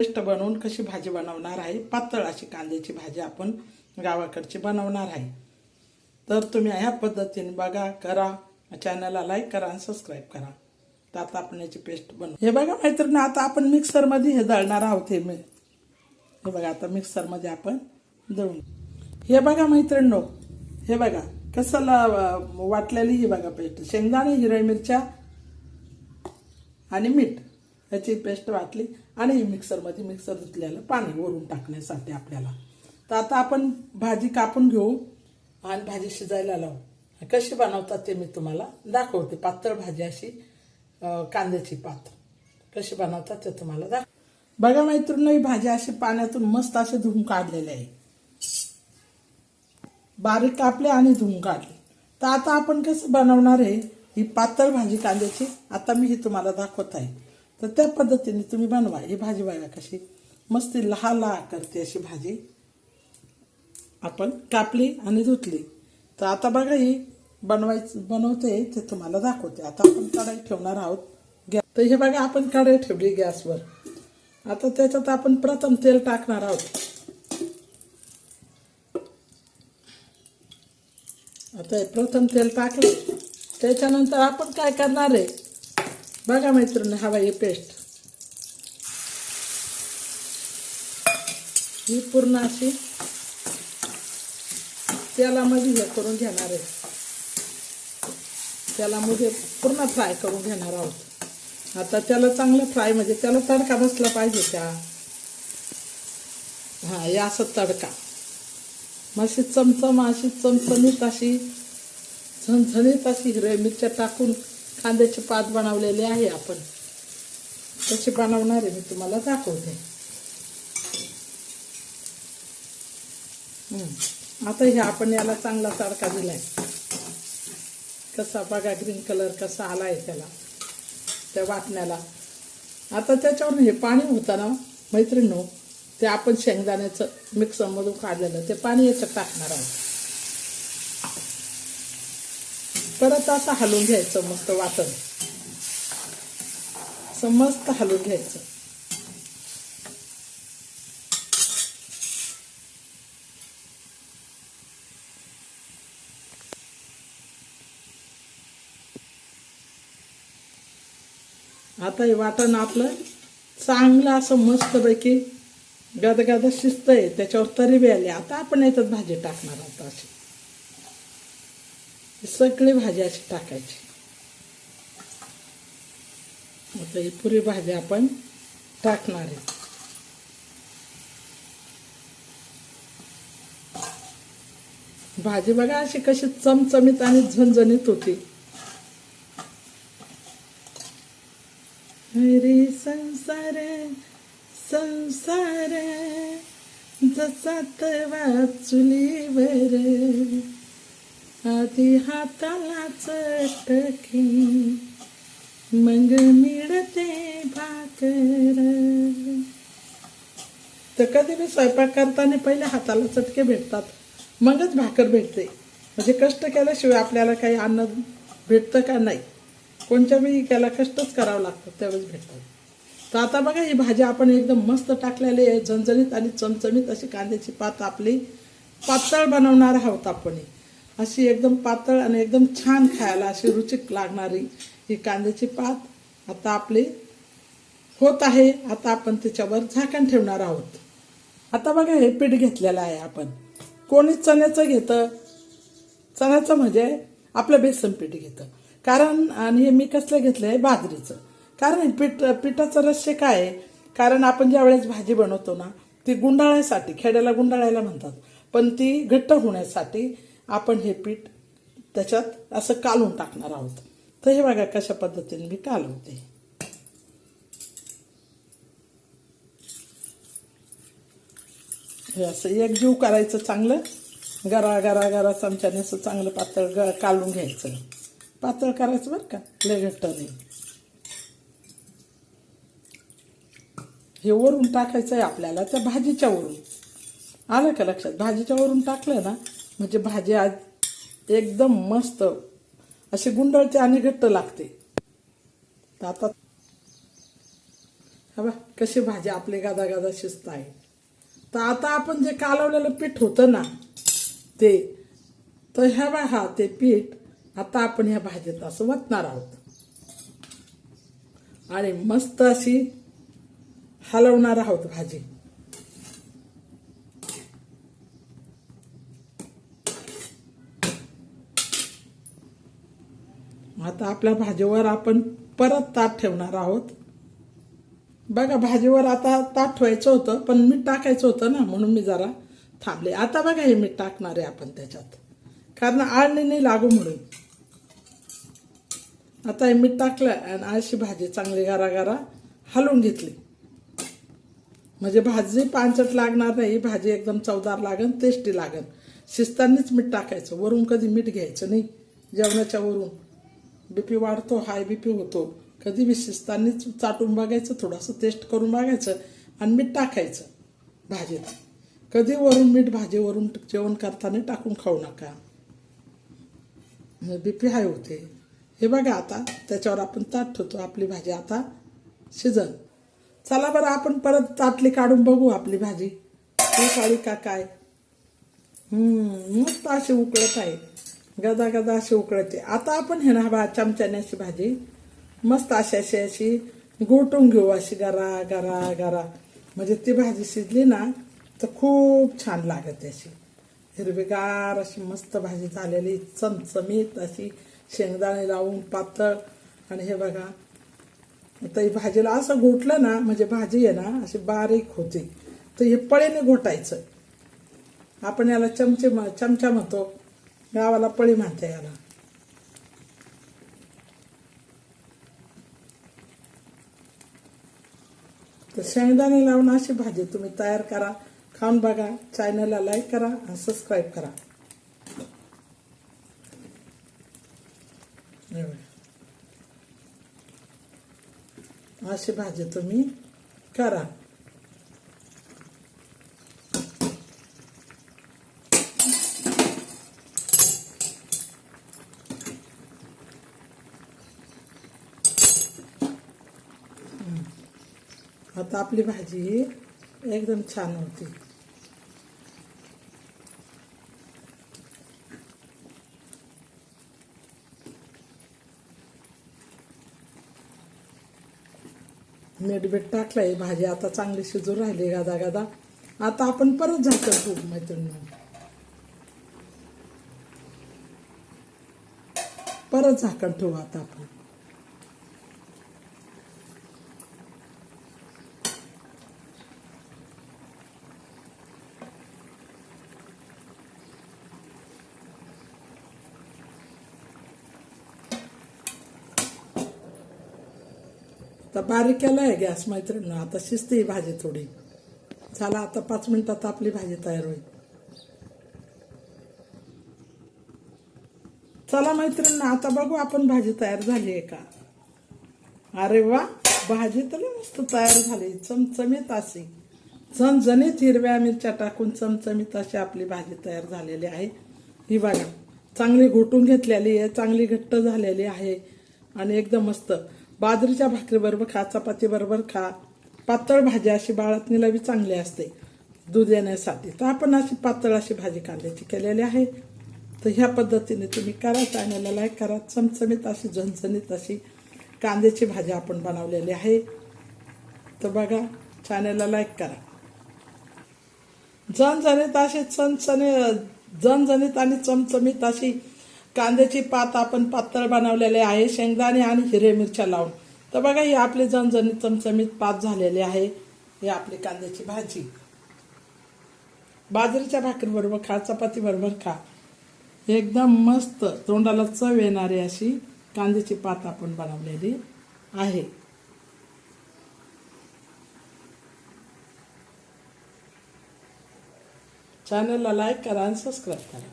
Paste बनवून कशी भाजी बनवणार आहे पातळ अशी कांद्याची भाजी आपण गावाकडची बनवणार आहे. तर तुम्ही ह्या पद्धतीने बघा करा चॅनलला लाईक करा आणि सबस्क्राईब करा. तर आता आपण याची पेस्ट बनवू. हे बघा मैत्रिणी आता आपण मिक्सरमध्ये हे दळणार आहोत हे मी. हे बघा आता मिक्सरमध्ये आपण दळून हे बघा मैत्रिणींनो हे बघा कसं वाटलेली ही बघा पेस्ट शेंगदाणे हिरव्या मिरच्या आणि मीठ. याची पेस्ट वाटली. आणि ही मिक्सरमध्ये मिक्सर धुतलेलं पाणी वरून टाकण्यासाठी आपल्याला. तर आता आपण भाजी कापून घेऊ आणि भाजी शिजायला लावू. कशी बनवतात ते मी तुम्हाला दाखवते. पातळ भाजी अशी कांद्याची पात कशी बनवतात ते तुम्हाला दाख बघा मैत्रीण ही भाजी अशी पाण्यातून मस्त असे धुवून काढलेले आहे. बारीक कापले आणि धुवून काढले. तर आता आपण कसं बनवणार आहे ही पातळ भाजी कांद्याची. आता मी ही तुम्हाला दाखवत आहे. तर त्या पद्धतीने तुम्ही बनवा. ही भाजी बघा कशी मस्त लहा लहा करते अशी भाजी. आपण कापली आणि धुतली. तर आता बघा ही बनवायचं बनवते ते तुम्हाला दाखवते. आता आपण कढाई ठेवणार आहोत. गॅस तर हे बघा आपण कढाई ठेवली गॅसवर. आता त्याच्यात आपण प्रथम तेल टाकणार आहोत. आता प्रथम तेल टाकलं. त्याच्यानंतर आपण काय करणार आहे? बघा मैत्रिणी हवाई पेस्ट ही पूर्ण अशी तेलामध्ये हे करून घेणार आहे. तेलामध्ये पूर्ण फ्राय करून घेणार आहोत. आता त्याला चांगलं फ्राय म्हणजे त्याला तडका बसला पाहिजे त्या हा या असं तडका. मग अशी चमचम अशी चमचमीत अशी झणझणीत अशी हिरव्या मिरच्या टाकून कांद्याची पात बनवलेली आहे आपण. कशी बनवणार आहे मी तुम्हाला दाखवते. आता हे आपण याला चांगला तडका दिलाय. कसा बघा ग्रीन कलर कसा आलाय त्याला त्या वाटण्याला. आता त्याच्यावर हे पाणी होतं ना मैत्रिणीनो ते आपण शेंगदाण्याचं मिक्सरमधून काढलेलं ते पाणी याच्यात टाकणार आहोत. परत असं हलवून घ्यायचं मस्त वाटण. मस्त हलवून घ्यायचं. आता हे वाटण आपलं चांगलं असं मस्तपैकी गदगद शिस्त आहे त्याच्यावर तरी बी आली. आता आपण याच्यात भाजी टाकणार आहोत अशी. सगळी भाजी अशी टाकायची. आता ही पुरी भाजी आपण टाकणार आहे. भाजी बघा अशी कशी चमचमीत आणि झणझणीत होती. अरे संसार संसार जसा तवा चुलीवर आधी हाताला चटकी मग मिळते भाकर. तर कधी मी स्वयंपाक करताना पहिले हाताला चटके भेटतात मगच भाकर भेटते. म्हणजे कष्ट केल्याशिवाय आपल्याला काही अन्न भेटतं का नाही? कोणत्या बी त्याला कष्टच करावं लागतं त्यावेळेस भेटतात तर आता बघा ही भाजी आपण एकदम मस्त टाकलेली आहे झणझणीत आणि चमचमीत अशी कांद्याची पात आपली पातळ बनवणार आहोत आपण. ही. अशी एकदम पातळ आणि एकदम छान खायला अशी रुचिक लागणारी ही कांद्याची पात आता आपली होत आहे. आता आपण त्याच्यावर झाकण ठेवणार आहोत. आता बघा हे पीठ घेतलेलं आहे आपण. कोणी चण्याचं घेतं? चण्याचं म्हणजे आपलं बेसन पीठ घेतं. कारण आणि हे मी कसलं घेतलं आहे? बाजरीचं. कारण हे पीठ पिठाचं रहस्य काय आहे? कारण आपण ज्या वेळेस भाजी बनवतो ना ती गुंडाळ्यासाठी खेड्याला गुंडाळायला म्हणतात. पण ती घट्ट होण्यासाठी आपण हे पीठ त्याच्यात असं कालून टाकणार आहोत. तर हे बघा कशा पद्धतीने मी कालवते. हे असं एकजीव करायचं चांगलं गरा गरा गरा चमच्याने असं चांगलं पातळ ग कालून घ्यायचं. पातळ करायचं बरं का लय घट्ट नाही. हे वरून टाकायचं आहे आपल्याला त्या भाजीच्या वरून. आलं का लक्षात? भाजीच्या वरून टाकलं ना म्हणजे भाजी आज एकदम मस्त. अशी गुंडळते आणि घट्ट लागते. तर आता हा बा कशी भाजी आपली गादा गादा शिजत आहे. तर आता आपण जे कालवलेलं पीठ होतं ना ते तर ह्या बा हा ते पीठ आता आपण ह्या भाजीत असं वतणार आहोत. आणि मस्त अशी हलवणार आहोत भाजी. आता आपल्या भाजीवर आपण परत ताट ठेवणार आहोत. बघा भाजीवर आता ताट ठेवायचं होतं पण मीठ टाकायचं होतं ना म्हणून मी जरा थांबले. आता बघा हे मीठ टाकणार आहे आपण त्याच्यात. कारण आळणी नाही लागू म्हणून. आता हे मीठ टाकलं आणि अशी भाजी चांगली गारागारा हलवून घेतली. म्हणजे भाजी पांचट लागणार नाही भाजी एकदम चवदार लागन टेस्टी लागन. शिजतानीच मीठ टाकायचं वरून कधी मीठ घ्यायचं नाही जेवणाच्या वरून. बीपी वाढतो हाय बीपी होतो. कधी बी चाटून बघायचं थोडंसं टेस्ट करून बघायचं आणि मीठ टाकायचं भाजीत. कधी वरून मीठ भाजीवरून जेवण करताना टाकून खाऊ नका. म्हणजे बीपी हाय होते. हे बघा आता त्याच्यावर आपण ताट ठेवतो आपली भाजी आता शिजन चला बरं आपण परत ताटली काढून बघू आपली भाजी. ती काळी का काय? मस्त अशी उकळत आहे. गदा गदा अशी उकळते. आता आपण हे ना बा चमच्याने अशी भाजी. मस्त अशी अशी अशी गोटून घेऊ अशी गरा गरा गरा. म्हणजे ती भाजी शिजली ना तर खूप छान लागते अशी. हिरवीगार अशी मस्त भाजी झालेली चमचमीत अशी शेंगदाणे लावून पातळ. आणि हे बघा तर भाजीला असं घोटलं ना म्हणजे भाजी आहे ना अशी बारीक होते. तर हे पळेने घोटायचं. आपण याला चमचे म- चमचा म्हणतो. गावाला पळी म्हणते याला. तर शेंगदाणे लावून अशी भाजी तुम्ही तयार करा. खाऊन बघा. चॅनलला लाईक करा आणि सबस्क्राईब करा. अशी भाजी तुम्ही करा. आता आपली भाजी एकदम छान होती. मीठ बीठ टाकलंय भाजी आता चांगली शिजून राहिली गादा गादा. आता आपण परत झाकण खूप मैत्रिणी परत झाकण ठेवू आता आपण. आता बारीक केला आहे गॅस मैत्रिणी आता शिजते ही भाजी थोडी. झाला आता पाच मिनिटात आपली भाजी तयार होईल. चला मैत्रिणी आता बघू आपण भाजी तयार झाली आहे का? अरे वा भाजी तर मस्त तयार झाली. चमचमीत अशी. चमचमीत हिरव्या मिरच्या टाकून चमचमीत अशी आपली भाजी तयार झालेली आहे. ही बघा चांगली घोटून घेतलेली आहे चांगली घट्ट झालेली आहे आणि एकदम मस्त. बाजरीच्या भाकरीबरोबर खा चपातीबरोबर खा. पातळ भाजी अशी बाळातनीला बी चांगली असते. दूध येण्यासाठी. तर आपण अशी पातळ अशी भाजी कांद्याची केलेली आहे. तर ह्या पद्धतीने तुम्ही करा चॅनलला लाईक करा चमचमीत अशी झणझणीत अशी कांद्याची भाजी आपण बनवलेली आहे. तर बघा चॅनलला लाईक करा. झणझणीत अशी चणचणे झणझणीत आणि चमचमीत अशी कांद्याची पात आपण पातळ बनवलेले आहे शेंगदाणे आणि हिरे मिरच्या लावून. तर बघा ही आपली जणजणी चमचमीत पात झालेली आहे ही आपली कांद्याची भाजी. बाजरीच्या भाकरीबरोबर खा चपातीबरोबर खा. एकदम मस्त तोंडाला चव येणारी अशी कांद्याची पात आपण बनवलेली आहे. चॅनलला लाईक करा आणि सबस्क्राईब करा.